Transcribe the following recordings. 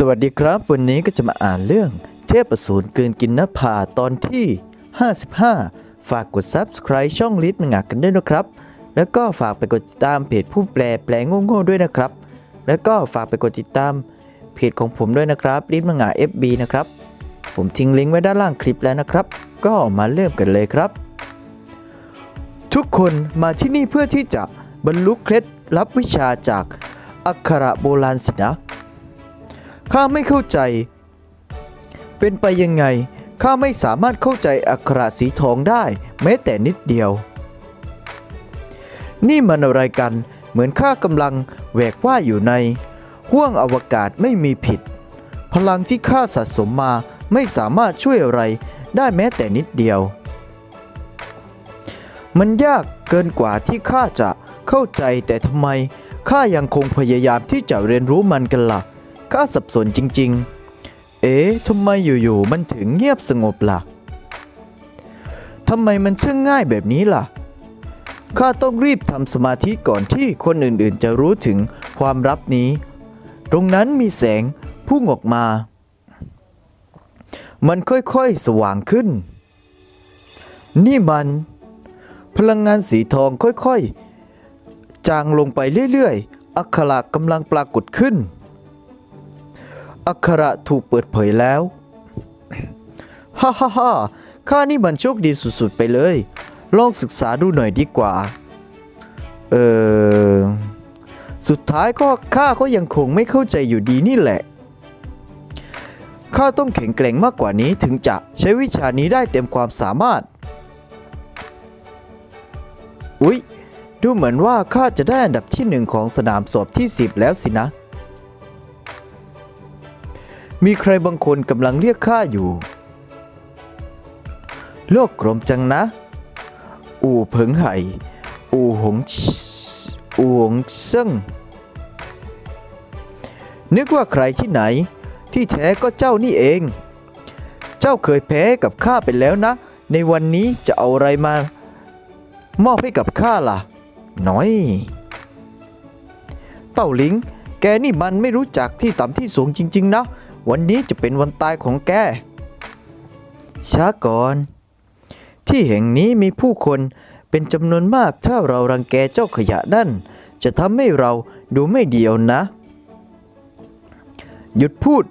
สวัสดีครับ วันนี้ก็จะมาอ่านเรื่องเทพอสูรกลืนกินนภาตอนที่ 55 ฝากกด Subscribe ช่องลิทมังงะกันด้วยนะครับ แล้วก็ฝากไปกดติดตามเพจผู้แปลแปลงโง่ๆด้วยนะครับ แล้วก็ฝากไปกดติดตามเพจของผมด้วยนะครับลิทมังงะ FB นะครับ ผมทิ้งลิงก์ไว้ด้านล่างคลิปแล้วนะครับ ก็มาเริ่มกันเลยครับ ทุกคนมาที่นี่เพื่อที่จะบรรลุเคล็ดลับวิชาจากอักขระโบราณสินะ ข้าไม่เข้าใจ เป็นไปยังไง ข้าไม่สามารถเข้าใจอักขระสีทองได้ แม้แต่นิดเดียว นี่มันอะไรกัน เหมือนข้ากำลังแหวกว่าอยู่ในห้วงอวกาศไม่มีผิด พลังที่ข้าสะสมมาไม่สามารถช่วยอะไรได้แม้แต่นิดเดียว มันยากเกินกว่าที่ข้าจะเข้าใจแต่ทำไมข้ายังคงพยายามที่จะเรียนรู้มันกันล่ะ ข้าสับสนจริง ๆ เอ๊ะทำไมอยู่ๆมันถึงเงียบสงบล่ะทำไมมันช่างง่ายแบบนี้ล่ะ ข้าต้องรีบทำสมาธิก่อนที่คนอื่นๆ จะรู้ถึงความลับนี้ ตรงนั้นมีแสงพุ่งออกมา มันค่อยๆ สว่างขึ้น นี่มัน พลังงานสีทองค่อยๆ จางลงไปเรื่อยๆ อักขระกำลังปรากฏขึ้น อักขระถูกเปิดเผยแล้ว ฮ่าฮ่าฮ่าข้านี่มันโชคดีสุดๆไปเลย ลองศึกษาดูหน่อยดีกว่า เออ สุดท้ายก็ข้าก็ยังคงไม่เข้าใจอยู่ดีนี่แหละ ข้าต้องแข็งแกร่งมากกว่านี้ถึงจะใช้วิชานี้ได้เต็มความสามารถ อุ๊ย ดูเหมือนว่าข้าจะได้อันดับที่หนึ่งของสนามสอบที่ 10 แล้วสินะ มีใครบางคนกำลังเรียกข้าอยู่ โลกกลมจังนะ อู่เผิงไห่ อู่หงอู่หงเซิ่งนึกว่าใครที่ไหน ที่แท้ก็เจ้านี่เอง เจ้าเคยแพ้กับข้าไปแล้วนะ ในวันนี้จะเอาอะไรมามอบให้กับข้าล่ะ น้อย เต่าหลิง แกนี่มันไม่รู้จักที่ต่ำที่สูงจริง ๆ นะ วันนี้จะเป็นวันตายของแก ช้าก่อน ที่แห่งนี้มีผู้คนเป็นจำนวนมากถ้าเรารังแกเจ้าขยะนั่น จะทำให้เราดูไม่เดียวนะ หยุดพูด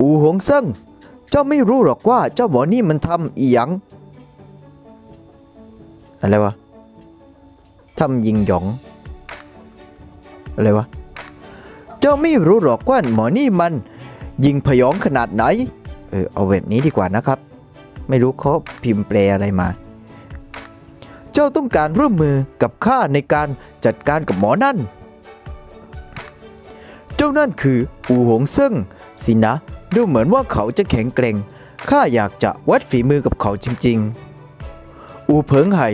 อูหงซิ่งเจ้าไม่รู้หรอกว่าเจ้าหมอนี่มันทำอีหยังอะไรวะทำยิงหยอง อะไรวะ เจ้าไม่รู้หรอกว่าหมอนี่มัน ยิงพยองขนาดไหน เออเอาแบบนี้ดีกว่านะครับ ไม่รู้เขาพิมพ์แปลอะไรมา เจ้าต้องการร่วมมือกับข้าในการจัดการกับหมอนั่น เจ้านั่นคืออูหงเซิ่งสินะ ดูเหมือนว่าเขาจะแข็งแกร่งข้าอยากจะวัดฝีมือกับเขาจริง ๆ อูเพิงไห่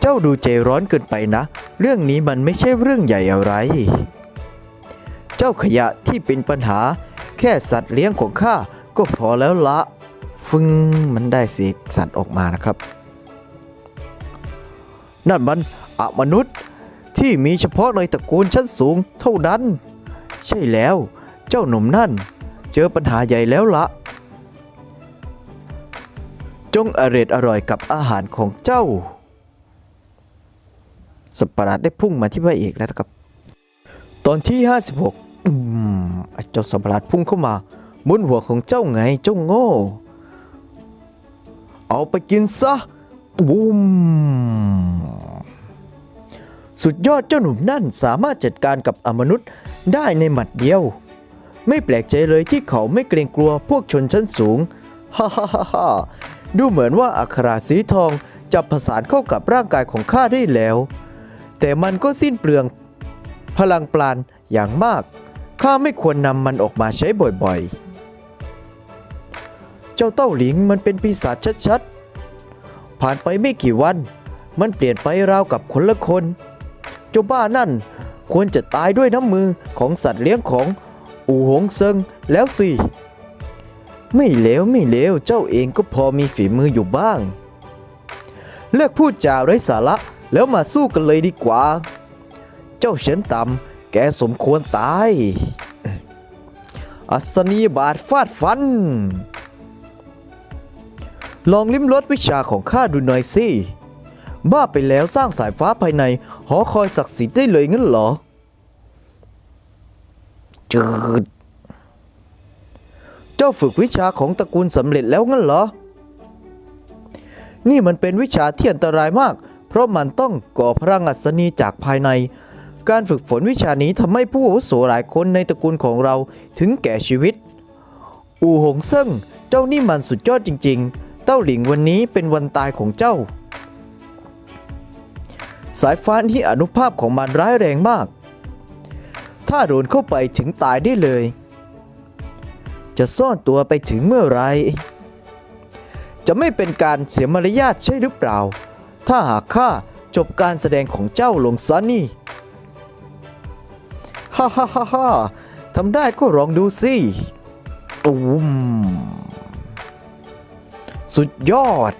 เจ้าดูใจร้อนเกินไปนะ เรื่องนี้มันไม่ใช่เรื่องใหญ่อะไร เจ้าขยะที่เป็นปัญหา แค่สัตว์เลี้ยงของข้าก็พอแล้วละ ฟึงมันได้เสียงสัตว์ออกมานะครับ นั่นมันอมนุษย์ที่มีเฉพาะในตระกูลชั้นสูงเท่านั้น ใช่แล้วเจ้าหนุ่มนั่น เจอปัญหาใหญ่แล้วละจงอร็ดอร่อยกับอาหารของเจ้า สัตว์ประหลาดได้พุ่งมาที่พระเอกแล้วครับ ตอนที่ 56 เจ้าสัตว์ประหลาดพุ่งเข้ามาบนหัวของเจ้าไงเจ้าโง่ เอาไปกินซะบูมสุดยอดเจ้าหนุ่มนั่นสามารถจัดการกับอมนุษย์ได้ในหมัดเดียว ไม่แปลกใจเลยที่เขาไม่เกรงกลัวพวกชนชั้นสูงฮ่าฮ่าฮ่าฮ่าดูเหมือนว่าอัคราสีทองจะผสานเข้ากับร่างกายของข้าได้แล้ว แต่มันก็สิ้นเปลืองพลังปราณอย่างมาก ข้าไม่ควรนำมันออกมาใช้บ่อยๆ เจ้าเต้าหลิงมันเป็นปีศาจชัดๆ ผ่านไปไม่กี่วัน มันเปลี่ยนไปราวกับคนละคน เจ้าบ้านั่นควรจะตายด้วยน้ำมือของสัตว์เลี้ยงของอูหงเซิงแล้วสิ ไม่เลวไม่เลวเจ้าเองก็พอมีฝีมืออยู่บ้าง เลิกพูดจาไร้สาระแล้วมาสู้กันเลยดีกว่า เจ้าเฉินต่ำ แกสมควรตาย อัศนีบาดฟาดฟัน ลองลิ้มรสวิชาของข้าดูหน่อยสิ บ้าไปแล้วสร้างสายฟ้าภายใน หอคอยศักดิ์สิทธิ์ได้เลยงั้นเหรอ จืด เจ้าฝึกวิชาของตระกูลสำเร็จแล้วงั้นเหรอ นี่มันเป็นวิชาที่อันตรายมาก เพราะมันต้องก่อพลังอัศนีจากภายใน การฝึกฝนวิชานี้ทำให้ผู้อาวุโสหลายคนในตระกูลของเราถึงแก่ชีวิต อูหงเซิ่ง เจ้านี่มันสุดยอดจริง ๆ เต้าหลิงวันนี้เป็นวันตายของเจ้า สายฟ้าที่อนุภาพของมันร้ายแรงมาก ถ้าโดนเข้าไปถึงตายได้เลย จะซ่อนตัวไปถึงเมื่อไร จะไม่เป็นการเสียมารยาทใช่หรือเปล่า ถ้าหากข้าจบการแสดงของเจ้าลงซะนี่ ฮ่าฮ่าฮ่าฮ่าทำได้ก็ลองดูสิตูมสุดยอด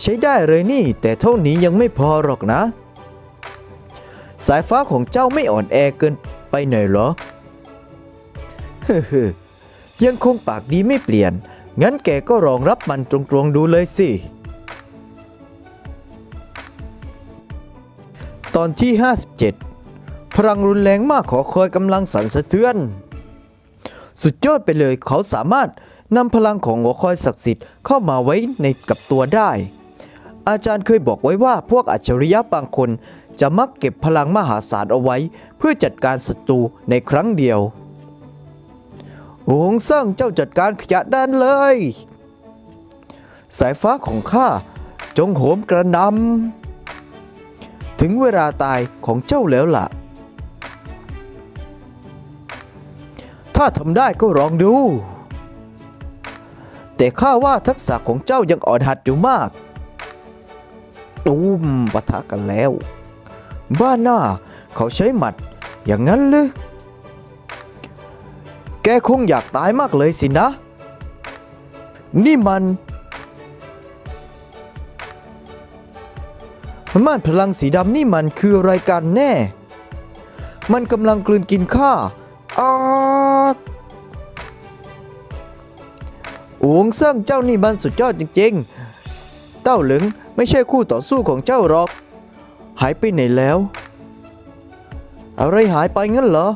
ใช้ได้เลยนี่ แต่เท่านี้ยังไม่พอหรอกนะ สายฟ้าของเจ้าไม่อ่อนแอเกินไปหน่อยเหรอเฮ้อๆยังคงปากดีไม่เปลี่ยน งั้นแกก็รองรับมันตรงๆดูเลยสิ ตอนที่ 57 พลังรุนแรงมากขอคอยกำลังสั่นสะเทือน สุดยอดไปเลยเขาสามารถนำพลังของหัวคอยศักดิ์สิทธิ์เข้ามาไว้ในกับตัวได้ อาจารย์เคยบอกไว้ว่าพวกอัจฉริยะบางคนจะมักเก็บพลังมหาศาลเอาไว้ เพื่อจัดการศัตรูในครั้งเดียวโองซ่งเจ้าจัดการขยะด้านเลย สายฟ้าของข้าจงโหมกระหนำถึงเวลาตายของเจ้าแล้วล่ะ ถ้าทำได้ก็ลองดู แต่ข้าว่าทักษะของเจ้ายังอ่อนหัดอยู่มากตูมปะทะกันแล้ว บ้านหน้าเขาใช้หมัด อย่างนั้นหรือแกคงอยากตายมากเลยสินะ นี่มันม่านพลังสีดำนี่มันคืออะไรกันแน่ มันกำลังกลืนกินข้าอา อวงเซิ่งเจ้านี่มันสุดยอดจริงๆ เต้าหลิงไม่ใช่คู่ต่อสู้ของเจ้าหรอก หายไปไหนแล้ว อะไรหายไปงั้นเหรอ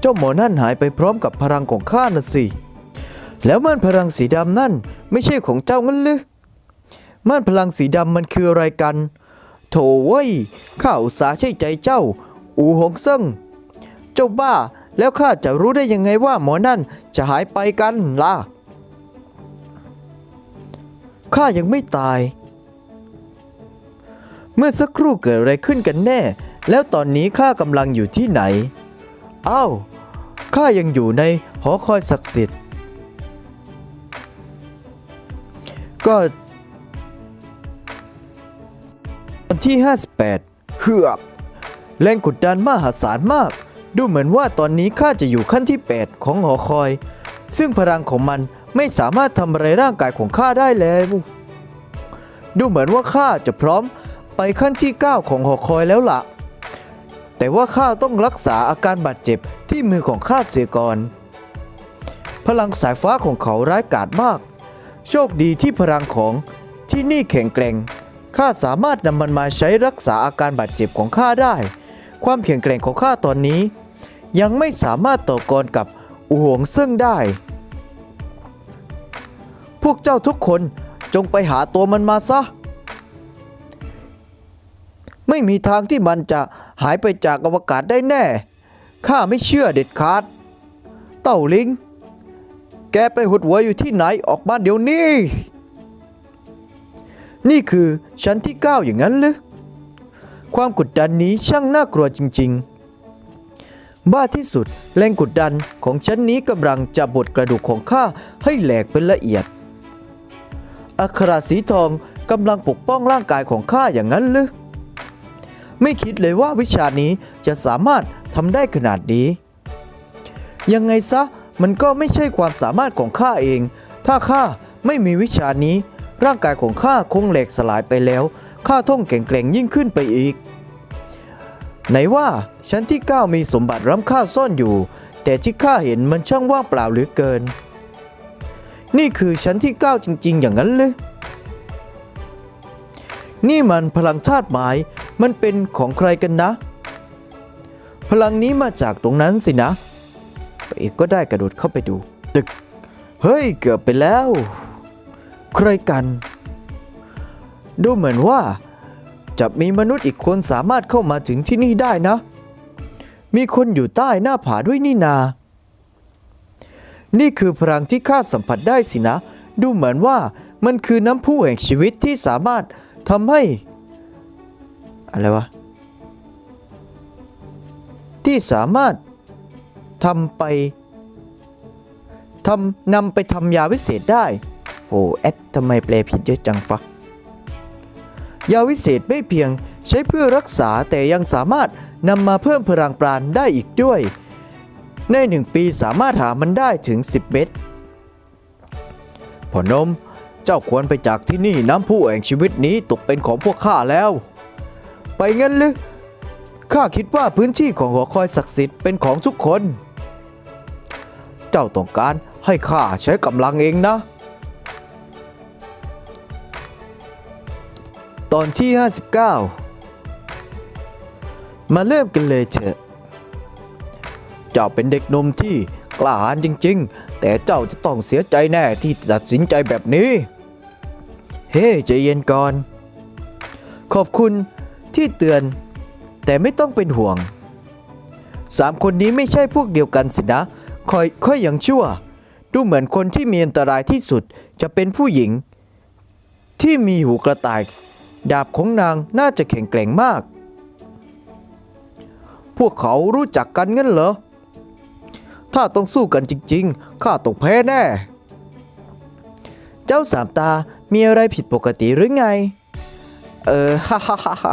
เจ้าหมอนั่นหายไปพร้อมกับพลังของข้าน่ะสิ แล้วม่านพลังสีดำนั่นไม่ใช่ของเจ้างั้นหรือม่านพลังสีดำมันคืออะไรกัน โถเว้ยข้าอุตส่าห์ใช่ใจเจ้า อูหงเซิงเจ้าบ้าแล้วข้าจะรู้ได้ยังไงว่าหมอนั่นจะหายไปกันล่ะ ข้ายังไม่ตาย เมื่อสักครู่เกิดอะไรขึ้นกันแน่ แล้วตอนนี้ข้ากำลังอยู่ที่ไหนอ้าวข้ายังอยู่ในหอคอยศักดิ์สิทธิ์ ก็ตอนที่ 58เฮือกแรงกดดันมหาศาลมาก ดูเหมือนว่าตอนนี้ข้าจะอยู่ขั้นที่ 8 ของหอคอย ซึ่งพลังของมัน ไม่สามารถทำอะไรร่างกายของข้าได้แล้ว ดูเหมือนว่าข้าจะพร้อมไปขั้นที่ 9 ของหอคอยแล้วล่ะ แต่ว่าข้าต้องรักษาอาการบาดเจ็บที่มือของข้าเสียก่อน พลังสายฟ้าของเขาร้ายกาจมาก โชคดีที่พลังของที่นี่แข็งแกร่งข้าสามารถนำมันมาใช้รักษาอาการบาดเจ็บของข้าได้ ความแข็งแกร่งของข้าตอนนี้ ยังไม่สามารถต่อกรกับอูหวงซึ่งได้ พวกเจ้าทุกคนจงไปหาตัวมันมาซะ ไม่มีทางที่มันจะหายไปจากอวกาศได้แน่ ข้าไม่เชื่อเด็ดขาด เต่าลิง แกไปหุดหัวอยู่ที่ไหนออกมาเดี๋ยวนี้ นี่คือชั้นที่9อย่างนั้นหรือ ความกดดันนี้ช่างน่ากลัวจริง ๆ บ้าที่สุดแรงกดดันของชั้นนี้กำลังจะบดกระดูกของข้าให้แหลกเป็นละเอียด อัคราสีทองกำลังปกป้องร่างกายของข้าอย่างนั้นหรือ ไม่คิดเลยว่าวิชานี้จะสามารถทำได้ขนาดนี้ ยังไงซะมันก็ไม่ใช่ความสามารถของข้าเอง ถ้าข้าไม่มีวิชานี้ ร่างกายของข้าคงแหลกสลายไปแล้ว ข้าต้องแข็งแกร่งยิ่งขึ้นไปอีก ไหนว่าชั้นที่ 9 มีสมบัติล้ำค่าซ่อนอยู่ แต่ที่ข้าเห็นมันช่างว่างเปล่าเหลือเกิน นี่คือชั้นที่ 9 จริง ๆ อย่างนั้นเลย นี่มันพลังธาตุไม้มันเป็นของใครกันนะ พลังนี้มาจากตรงนั้นสินะเอกก็ได้กระโดดเข้าไปดู ตึก เฮ้ย เกือบไปแล้ว ใครกัน ดูเหมือนว่า จะมีมนุษย์อีกคนสามารถเข้ามาถึงที่นี่ได้นะ มีคนอยู่ใต้หน้าผาด้วยนี่นา นี่คือพลังที่ข้าสัมผัสได้สินะ ดูเหมือนว่ามันคือน้ำพุแห่งชีวิตที่สามารถทำให้ อะไรวะ ที่สามารถทำไปทำนำไปทำยาวิเศษได้ โอ้แอดทำไมแปลผิดเยอะจังฟะยาวิเศษไม่เพียงใช้เพื่อรักษาแต่ยังสามารถนำมาเพิ่มพลังปราณได้อีกด้วย ในหนึ่งปีสามารถหามันได้ถึง 10 เม็ดพ่อนม เจ้าควรไปจากที่นี่น้ำพุแห่งชีวิตนี้ตกเป็นของพวกข้าแล้ว ไปงั้นหรือข้าคิดว่าพื้นที่ของหัวคอยศักดิ์สิทธิ์เป็นของทุกคน เจ้าต้องการให้ข้าใช้กำลังเองนะ ตอนที่ 59 มาเริ่มกันเลยเถอะ เจ้าเป็นเด็กหนุ่มที่กล้าหาญจริง ๆ แต่เจ้าจะต้องเสียใจแน่ที่ตัดสินใจแบบนี้ เฮ้ใจเย็นก่อน ขอบคุณที่เตือน แต่ไม่ต้องเป็นห่วงสามคนนี้ไม่ใช่พวกเดียวกันสินะคอยค่อยยังชั่ว ดูเหมือนคนที่มีอันตรายที่สุดจะเป็นผู้หญิง ที่มีหูกระต่าย ดาบของนางน่าจะแข็งแกร่งมาก พวกเขารู้จักกันงั้นเหรอ ถ้าต้องสู้กันจริงๆ ข้าต้องแพ้แน่ เจ้าสามตา มีอะไรผิดปกติหรือไง เออฮ่าฮ่าฮ่าฮ่า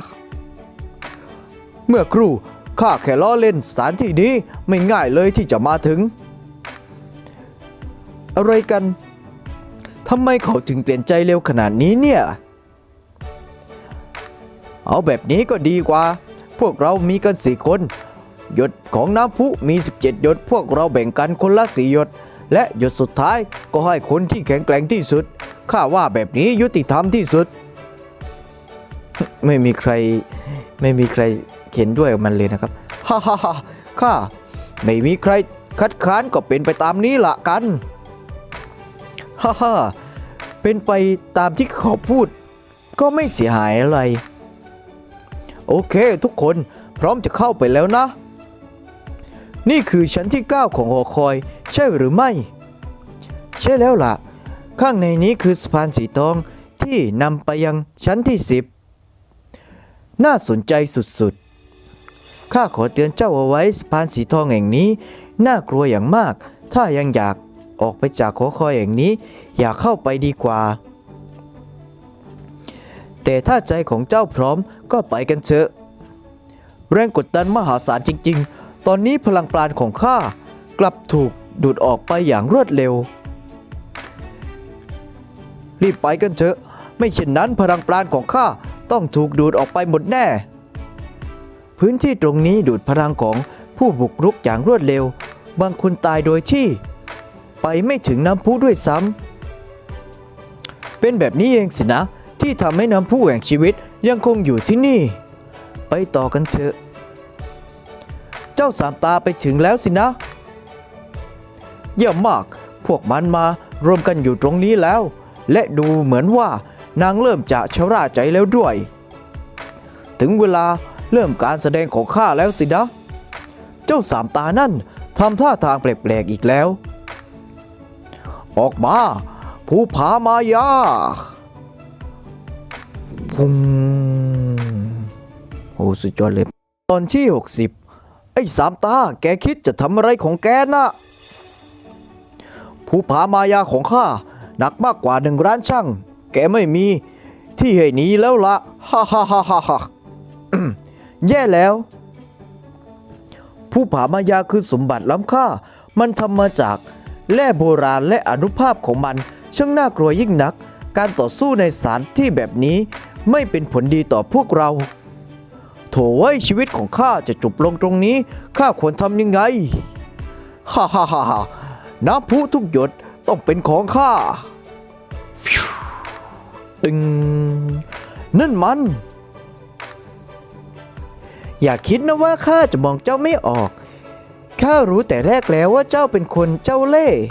เมื่อครู่ข้าแค่ล้อเล่นสถานที่นี้ไม่ง่ายเลยที่จะมาถึง อะไรกันทำไมเขาถึงเปลี่ยนใจเร็วขนาดนี้เนี่ย เอาแบบนี้ก็ดีกว่า พวกเรามีกันสี่คน หยดของน้ำพุมี 17 หยด พวกเราแบ่งกันคนละสี่หยด และหยดสุดท้ายก็ให้คนที่แข็งแกร่งที่สุด ข้าว่าแบบนี้ยุติธรรมที่สุด ไม่มีใครไม่มีใครเห็นด้วยกับมันเลยนะครับ ฮ่าฮ่าฮ่าข้าไม่มีใครคัดค้านก็เป็นไปตามนี้ละกัน ฮ่าฮ่าเป็นไปตามที่เขาพูด ก็ไม่เสียหายอะไร โอเคทุกคนพร้อมจะเข้าไปแล้วนะ นี่คือชั้นที่ 9 ของหอคอย ใช่หรือไม่ ใช่แล้วล่ะ ข้างในนี้คือสะพานสีทองที่นำไปยังชั้นที่ 10 น่าสนใจสุดๆ ข้าขอเตือนเจ้าเอาไว้สะพานสีทองแห่งนี้ น่ากลัวอย่างมาก ถ้ายังอยากออกไปจากหอคอยแห่งนี้ อย่าเข้าไปดีกว่า แต่ถ้าใจของเจ้าพร้อมก็ไปกันเถอะแรงกดดันมหาศาลจริง ๆ ตอนนี้พลังปราณของข้ากลับถูกดูดออกไปอย่างรวดเร็ว รีบไปกันเถอะ ไม่เช่นนั้นพลังปราณของข้าต้องถูกดูดออกไปหมดแน่ พื้นที่ตรงนี้ดูดพลังของผู้บุกรุกอย่างรวดเร็ว บางคนตายโดยที่ ไปไม่ถึงน้ำพุด้วยซ้ำ เป็นแบบนี้เองสินะ ที่ทำให้น้ำพุแห่งชีวิตยังคงอยู่ที่นี่ ไปต่อกันเถอะ จ้าสามตาไปถึงแล้วสินะ เยี่ยมมาก พวกมันมารวมกันอยู่ตรงนี้แล้ว และดูเหมือนว่านางเริ่มจะชราใจแล้วด้วย ถึงเวลาเริ่มการแสดงของข้าแล้วสินะ เจ้าสามตานั่นทำท่าทางแปลกๆอีกแล้ว ออกมา ผู้ผามายาพุงโอ้สุดยอดเลย ตอนที่ 60 ไอ้สามตา แกคิดจะทำอะไรของแกนะผู้ผามายาของข้าหนักมากกว่าหนึ่งร้านช่าง แกไม่มีที่ให้หนีแล้วละฮ่าฮ่าฮ่าฮ่าฮ่าแย่แล้วผู้ผามายาคือสมบัติล้ำค่า มันทำมาจากแร่โบราณและอนุภาพของมัน ช่างน่ากลัวยิ่งนัก การต่อสู้ในสารที่แบบนี้ไม่เป็นผลดีต่อพวกเรา โถไว้ยชีวิตของข้าจะจบลงตรงนี้ ข้าควรทำยังไง ฮ่าฮ่าฮ่าฮ่าน้ำพุทุกหยดต้องเป็นของข้าตึง นั่นมัน อย่าคิดนะว่าข้าจะมองเจ้าไม่ออก ข้ารู้แต่แรกแล้วว่าเจ้าเป็นคนเจ้าเล่ห์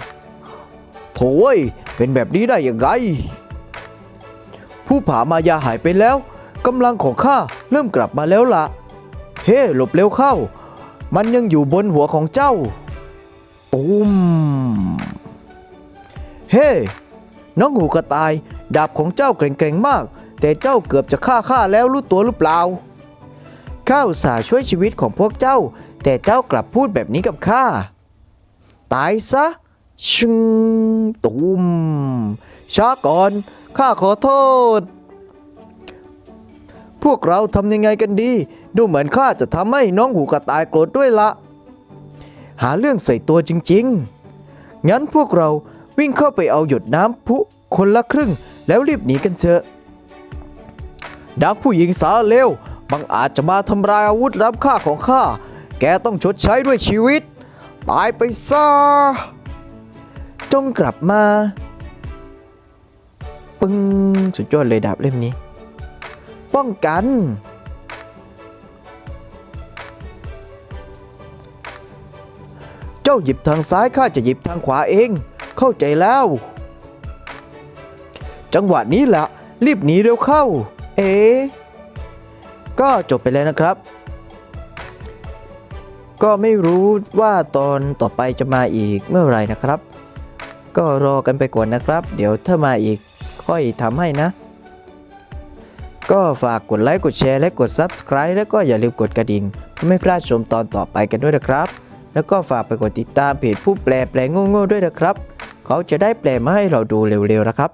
โถ่เว้ยเป็นแบบนี้ได้ยังไง ผู้ผามายาหายไปแล้ว กำลังของข้าเริ่มกลับมาแล้วละเฮ้หลบเร็วเข้า มันยังอยู่บนหัวของเจ้าตูมเฮ้ น้องหูกระต่าย ดาบของเจ้าเกร่งๆมาก แต่เจ้าเกือบจะฆ่าข้าแล้วรู้ตัวหรือเปล่าข้าอุตส่าห์ช่วยชีวิตของพวกเจ้า แต่เจ้ากลับพูดแบบนี้กับข้า ตายซะชึงตูมช้าก่อน ข้าขอโทษ พวกเราทำยังไงกันดี ดูเหมือนข้าจะทำให้น้องหูกระต่ายโกรธด้วยละ หาเรื่องใส่ตัวจริงๆ งั้นพวกเราวิ่งเข้าไปเอาหยดน้ำพุคนละครึ่งแล้วรีบหนีกันเถอะดักผู้หญิงสาเลวบังอาจจะมาทำลายอาวุธล้ำค่าของข้า แกต้องชดใช้ด้วยชีวิต ตายไปซะ จงกลับมา ปึ้งสุดยอดเลยดาบเล่มนี้ ป้องกัน เจ้าหยิบทางซ้ายข้าจะหยิบทางขวาเอง เข้าใจแล้ว จังหวะนี้แหละรีบหนีเร็วเข้า เอ๋ก็จบไปแล้วนะครับ ก็ไม่รู้ว่าตอนต่อไปจะมาอีกเมื่อไหร่นะครับ ก็รอกันไปก่อนนะครับ เดี๋ยวถ้ามาอีกค่อยทำให้นะ ก็ฝากกดไลค์กดแชร์และกด Subscribe แล้วก็อย่าลืมกดกระดิ่งเพื่อไม่พลาดชมตอนต่อไปกันด้วยนะครับ แล้วก็ฝากไปกดติดตามเพจผู้แปลแปลงโง่ๆด้วยนะครับ เขาจะได้แปลมาให้เราดูเร็วๆนะครับ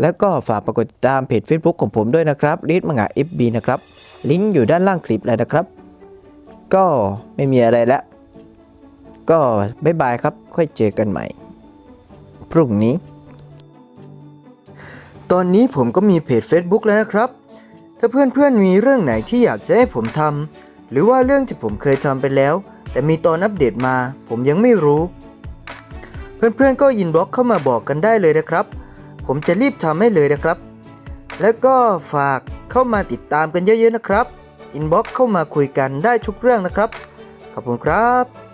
แล้วก็ฝากไปกดติดตามเพจ Facebook ของผมด้วยนะครับลิสมังงะ FB นะครับลิงก์อยู่ด้านล่างคลิปเลยนะครับ ก็ไม่มีอะไรแล้ว ก็บ๊ายบายครับ ค่อยเจอกันใหม่ พรุ่งนี้ ตอนนี้ผมก็มีเพจ Facebook แล้วนะครับ ถ้าเพื่อนๆมีเรื่องไหนที่อยากจะให้ผมทำหรือว่าเรื่องที่ผมเคยทำไปแล้ว แต่มีตอนอัปเดตมาผมยังไม่รู้ เพื่อนๆก็ยินบล็อกเข้ามาบอกกันได้เลยนะครับ ผมจะรีบทำให้เลยนะครับ แล้วก็ฝากเข้ามาติดตามกันเยอะๆนะครับอินบ็อกเข้ามาคุยกันได้ทุกเรื่องนะครับ ขอบคุณครับ